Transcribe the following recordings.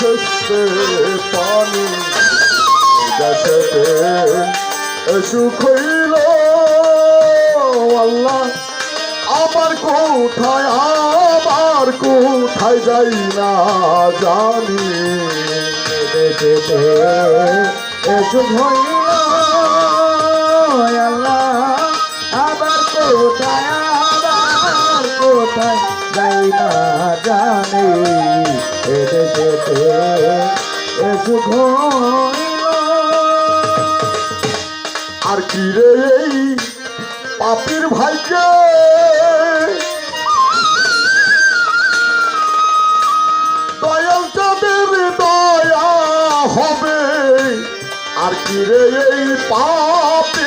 দেশেতে পানি দেশেতে সুখ হইল। আল্লাহ, আবার কোথায় আবার কোথায় যাই না জানি। দেশেতে আল্লাহ, আবার কোথায় আবার কোথায় যাই না জানি এদেশেতে আর কি রে এই পাপির ভাইকে দয়াল চাঁদের দয়া হবে আর কি রে এই পাপির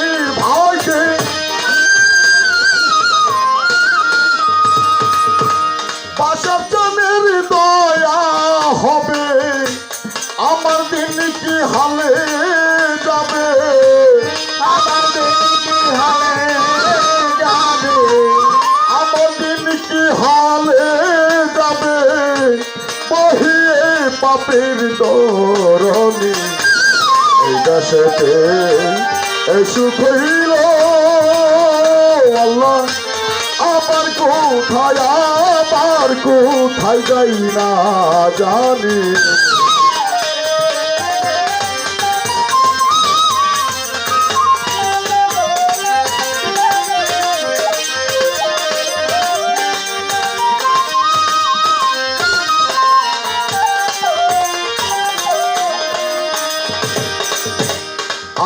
বাসার দয়া হবে। আমার দিন কি হালে যাবে? আমার দিন কি হালে যাবে? আমার দিন কি হালে যাবে? বহিয়ে পাপের দরণি এই দেশেতে সুখ হইল আল্লাহ আবার কোথায় আবার কোথায় যাই না জানি।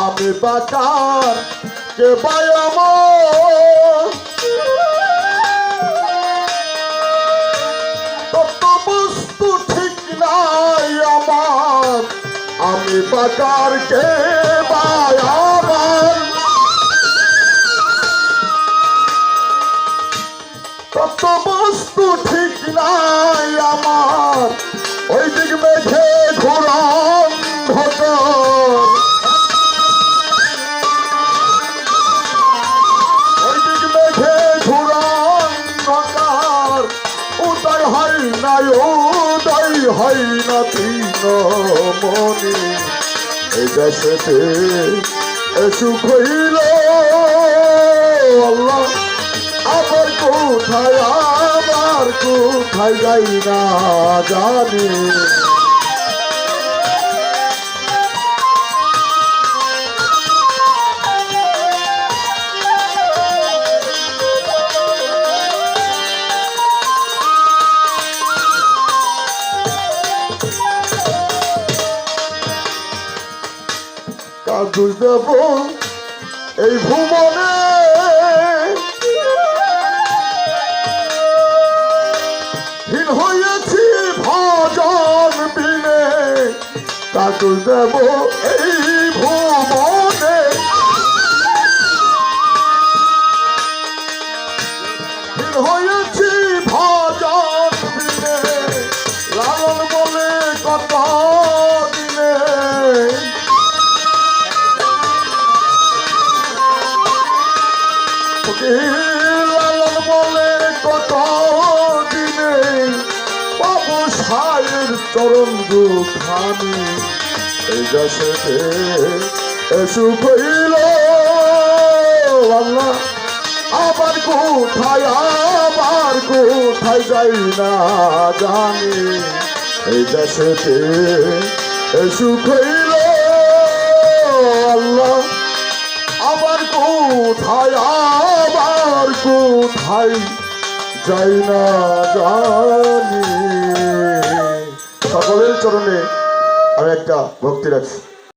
আমি বাকার কে বায়াম বাকার কে বায়াম হয় না তিন মনি এসেছে এসু হইল। আল্লাহ আমার কোথায় আমার কোথায় যাই না জানি। কাজু দেব এই ভুবনে। হীন হয়েছি ভজন বিনে কাজু দেব এই লালন বলে কত দিনে বাবু সায়ের চরণ দুখানি। এই দেশেতে সুখ হইল। আল্লাহ, আবার কোথায় আবার কোথায় যাই না জানি। এই দেশেতে সুখ হইল। কোথায় যাই না জানি। সকলের চরণে আমি একটা ভক্তি রাখছি।